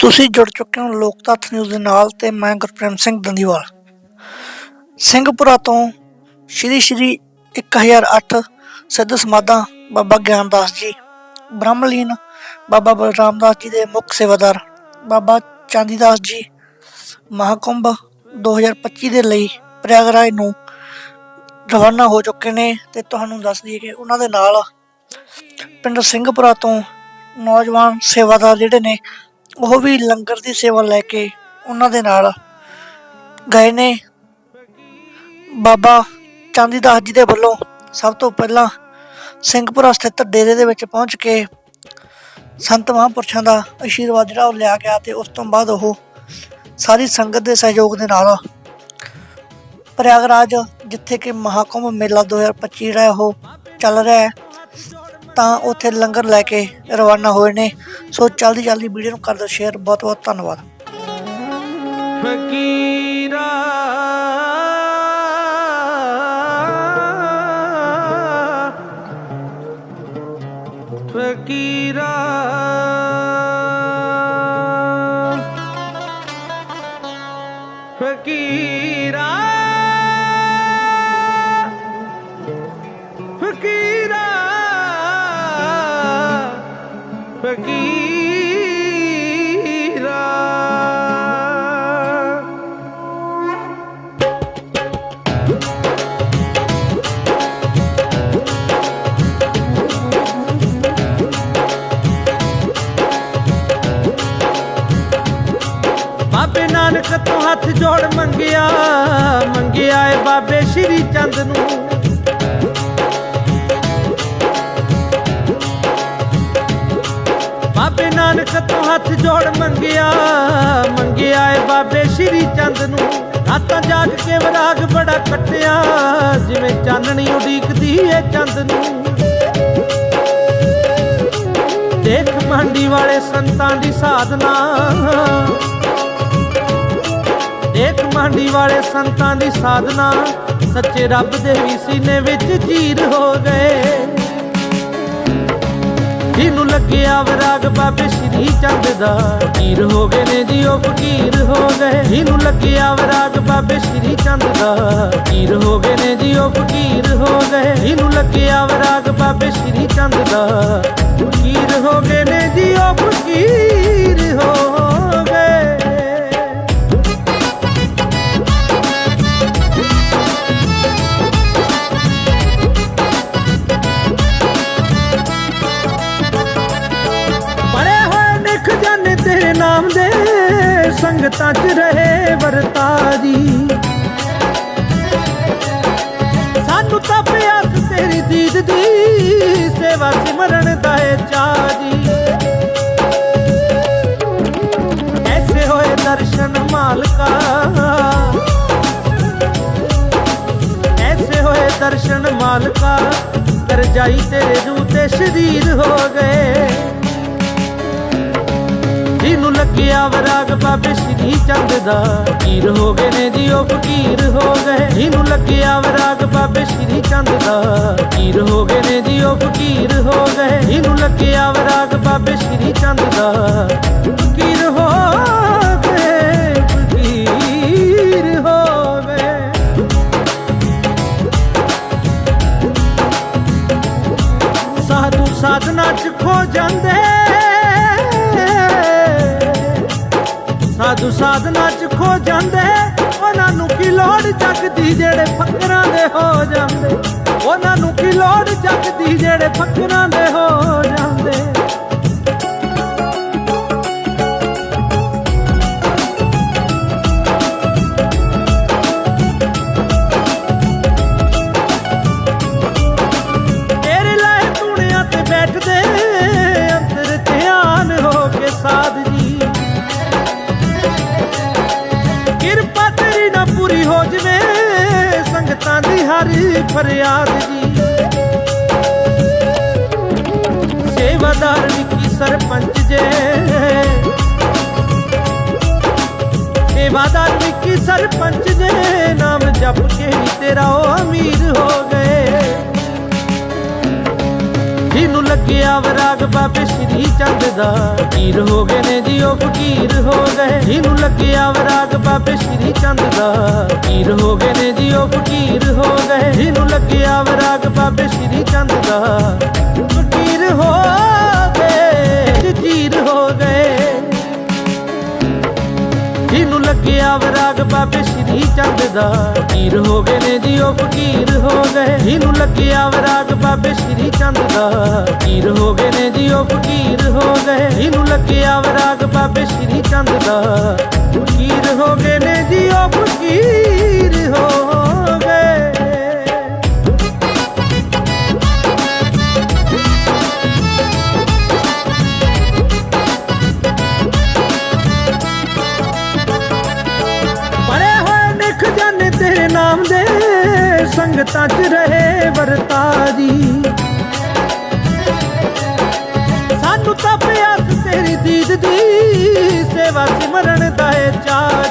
ਤੁਸੀਂ ਜੁੜ ਚੁੱਕੇ ਹੋ ਲੋਕ ਤੱਥ ਨਿਊਜ਼ ਦੇ ਨਾਲ ਤੇ ਮੈਂ ਗੁਰਪ੍ਰੇਮ ਸਿੰਘ ਦੰਦੀਵਾਲ। ਸਿੰਘਪੁਰਾ ਤੋਂ ਸ਼੍ਰੀ ਸ਼੍ਰੀ 1008 ਸਿੱਧ ਸਮਾਧਾਂ ਬਾਬਾ ਗਿਆਨਦਾਸ ਜੀ, ਬ੍ਰਹਮਲੀਨ ਬਾਬਾ ਬਲਰਾਮ ਦਾਸ ਜੀ ਦੇ ਮੁੱਖ ਸੇਵਾਦਾਰ ਬਾਬਾ ਚਾਂਦੀਦਾਸ ਜੀ, ਮਹਾਕੁੰਭ 2025 ਦੇ ਲਈ ਪ੍ਰਯਾਗਰਾਜ ਨੂੰ ਰਵਾਨਾ ਹੋ ਚੁੱਕੇ ਨੇ ਤੇ ਤੁਹਾਨੂੰ ਦੱਸ ਦਈਏ ਕਿ ਉਹਨਾਂ ਦੇ ਨਾਲ ਪਿੰਡ ਸਿੰਘਪੁਰਾ ਤੋਂ ਨੌਜਵਾਨ ਸੇਵਾਦਾਰ ਜਿਹੜੇ ਨੇ ਉਹ ਵੀ ਲੰਗਰ ਦੀ ਸੇਵਾ ਲੈ ਕੇ ਉਹਨਾਂ ਦੇ ਨਾਲ ਗਏ ਨੇ। ਬਾਬਾ ਚਾਂਦੀ ਦਾਸ ਜੀ ਦੇ ਵੱਲੋਂ ਸਭ ਤੋਂ ਪਹਿਲਾਂ ਸਿੰਘਪੁਰਾ ਸਥਿਤ ਡੇਰੇ ਦੇ ਵਿੱਚ ਪਹੁੰਚ ਕੇ ਸੰਤ ਮਹਾਂਪੁਰਸ਼ਾਂ ਦਾ ਆਸ਼ੀਰਵਾਦ ਜਿਹੜਾ ਉਹ ਲਿਆ ਗਿਆ ਤੇ ਉਸ ਤੋਂ ਬਾਅਦ ਉਹ ਸਾਰੀ ਸੰਗਤ ਦੇ ਸਹਿਯੋਗ ਦੇ ਨਾਲ ਪ੍ਰਯਾਗਰਾਜ, ਜਿੱਥੇ ਕਿ ਮਹਾਕੁੰਭ ਮੇਲਾ 2025 ਜਿਹੜਾ ਉਹ ਚੱਲ ਰਿਹਾ ਹੈ। ਤਾਂ ਉੱਥੇ ਲੰਗਰ ਲੈ ਕੇ ਰਵਾਨਾ ਹੋਏ ਨੇ। ਸੋ ਜਲਦੀ ਜਲਦੀ ਵੀਡੀਓ ਨੂੰ ਕਰ ਦਿਓ ਸ਼ੇਅਰ। ਬਹੁਤ ਬਹੁਤ ਧੰਨਵਾਦ। ਫਕੀਰਾ ਫਕੀਰਾ ਫਕੀਰਾ ਨਾਨਕ ਤੋਂ ਹੱਥ ਜੋੜ ਮੰਗਿਆ ਮੰਗਿਆ ਏ ਬਾਬੇ ਸ਼੍ਰੀ ਚੰਦ ਨੂੰ। ਬਾਬੇ ਨਾਨਕ ਤੋਂ ਹੱਥ ਜੋੜ ਮੰਗਿਆ ਮੰਗਿਆ ਏ ਬਾਬੇ ਸ਼੍ਰੀ ਚੰਦ ਨੂੰ। ਰਾਤਾਂ ਜਾਗ ਕੇ ਵਰਾਗ ਬੜਾ ਕੱਟਿਆ ਜਿਵੇਂ ਚਾਨਣੀ ਉਡੀਕਦੀ ਏ ਚੰਦ ਨੂੰ। ਦੇਖ ਮੰਡੀ ਵਾਲੇ ਸੰਤਾਂ ਦੀ ਸਾਧਨਾ ਮੰਡੀ ਵਾਲੇ ਸੰਤਾਂ ਦੀ ਸਾਧਨਾ ਸੱਚੇ ਰੱਬ ਦੇ ਵੀ ਸੀਨੇ ਵਿੱਚ ਚੀਰ ਹੋ ਗਏ। ਜਿਹਨੂੰ ਲੱਗਿਆ ਵਰਾਗ ਬਾਬੇ ਸ਼੍ਰੀ ਚੰਦ ਦਾ, ਫਕੀਰ ਹੋ ਗਏ ਨੇ ਜੀ ਉਹ ਫਕੀਰ ਹੋ ਗਏ। ਜਿਹਨੂੰ ਲੱਗਿਆ ਵਰਾਗ ਬਾਬੇ ਸ਼੍ਰੀ ਚੰਦ ਦਾ, ਫਕੀਰ ਹੋ ਗਏ ਨੇ ਜੀ ਉਹ ਫਕੀਰ ਹੋ ਗਏ। ਜਿਹਨੂੰ ਲੱਗਿਆ ਵਰਾਗ ਬਾਬੇ ਸ਼੍ਰੀ ਚੰਦ ਦਾ, ਫਕੀਰ ਹੋ ਗਏ ਨੇ ਜੀ ਉਹ ਫਕੀਰ ਨਾਮ ਦੇ ਸੰਗਤਾਂ 'ਚ ਰਹੇ ਵਰਤਾਰੀ ਸਾਨੂੰ ਤਾਂ ਪਿਆਸ ਤੇਰੀ ਦੀਦ ਦੀ, ਸੇਵਾ ਸਿਮਰਨ ਦਾ ਏ ਚਾਅ ਐਸੇ ਹੋਏ ਦਰਸ਼ਨ ਮਾਲਕਾ, ਐਸੇ ਹੋਏ ਦਰਸ਼ਨ ਮਾਲਕਾ ਕਰ ਜਾਈ ਤੇਰੇ ਰੂਹ ਤੇ ਸ਼ਰੀਰ ਹੋ ਗਏ। ਜਿਹਨੂੰ ਲੱਗਿਆ ਵਰਾਗ ਬਾਬੇ ਸ਼੍ਰੀ ਚੰਦ ਦਾ। ਫਕੀਰ ਹੋ ਗਏ ਨੇ ਜੀ, ਉਹ ਫਕੀਰ ਹੋ ਗਏ। ਜਿਹਨੂੰ ਲੱਗਿਆ ਵਰਾਗ ਬਾਬੇ ਸ਼੍ਰੀ ਚੰਦ ਦਾ। ਫਕੀਰ ਹੋ ਗਏ ਨੇ ਜੀ, ਉਹ ਫਕੀਰ ਹੋ ਗਏ। ਜਿਹਨੂੰ ਲੱਗਿਆ ਵਰਾਗ ਬਾਬੇ ਸ਼੍ਰੀ ਚੰਦ ਦਾ। ਫਕੀਰ ਹੋ ਗਏ, ਫਕੀਰ ਹੋ ਗਏ। ਸਾਧੂ ਸਾਧਨਾ ਚ ਖੋ ਜਾਂਦੇ। ਸਾਧੂ ਸਾਧਨਾ ਚ ਖੋ ਜਾਂਦੇ, ਉਹਨਾਂ ਨੂੰ ਕੀ ਲੋੜ ਚੱਕਦੀ ਜਿਹੜੇ ਫਕਰਾਂ ਦੇ ਹੋ ਜਾਂਦੇ? ਉਹਨਾਂ ਨੂੰ ਕੀ ਲੋੜ ਚੱਕਦੀ ਜਿਹੜੇ ਫਕਰਾਂ ਦੇ ਹੋ ਜਾਂਦੇ? ਫਰਿਆਦ ਜੀ। ਸੇਵਾਦਾਰ ਵਿਕੀ ਸਰਪੰਚ ਜੇ। ਸੇਵਾਦਾਰ ਵਿਕੀ ਸਰਪੰਚ ਜੇ ਨਾਮ ਜਪ ਕੇ ਤੇਰਾ ਵਰਾਗ ਬਾਬੇ ਸ਼੍ਰੀ ਚੰਦ ਦਾ। ਪੀਰ ਹੋ ਗਏ ਨੇ ਜੀ ਉਹ ਫਕੀਰ ਹੋ ਗਏ। ਜਿਹਨੂੰ ਲੱਗਿਆ ਵਰਾਗ ਬਾਬੇ ਸ਼੍ਰੀ ਚੰਦ ਦਾ। ਕੀਰ ਹੋ ਗਏ ਨੇ ਜੀ ਉਹ ਫਕੀਰ ਹੋ ਗਏ। ਜਿਹਨੂੰ ਲੱਗਿਆ ਵਰਾਗ ਬਾਬੇ ਸ਼੍ਰੀ ਚੰਦ ਦਾ। ਫਕੀਰ ਹੋ ਗਏ ਜੀਰ ਹੋ ਗਏ। ਲੱਗਿਆ ਵਰਾਗ ਬਾਬੇ ਸ਼੍ਰੀ ਚੰਦ ਦਾ। ਪੀਰ ਹੋ ਗਏ ਨੇ ਜੀ ਉਹ ਫਕੀਰ ਹੋ ਗਏ। ਜਿਹਨੂੰ ਲੱਗਿਆ ਵਰਾਗ ਬਾਬੇ ਸ਼੍ਰੀ ਚੰਦ ਦਾ। ਪੀਰ ਹੋ ਗਏ ਨੇ ਜੀ ਉਹ ਫਕੀਰ ਹੋ ਗਏ। ਜਿਹਨੂੰ ਲੱਗਿਆ ਵਰਾਗ ਬਾਬੇ ਸ਼੍ਰੀ ਚੰਦ ਦਾ। ਫਕੀਰ ਹੋ ਗਏ ਨੇ ਜੀ ਉਹ ਫਕੀਰ ਹੋ ਨਾਮ ਦੇ ਸੰਗਤਾਂ 'ਚ ਰਹੇ ਵਰਤਾਰੀ ਸਾਨੂੰ ਤਾਂ ਪਿਆਸ ਤੇਰੀ ਦੀਦ ਦੀ, ਸੇਵਾ ਸਿਮਰਨ ਦਾ ਏ ਚਾਹ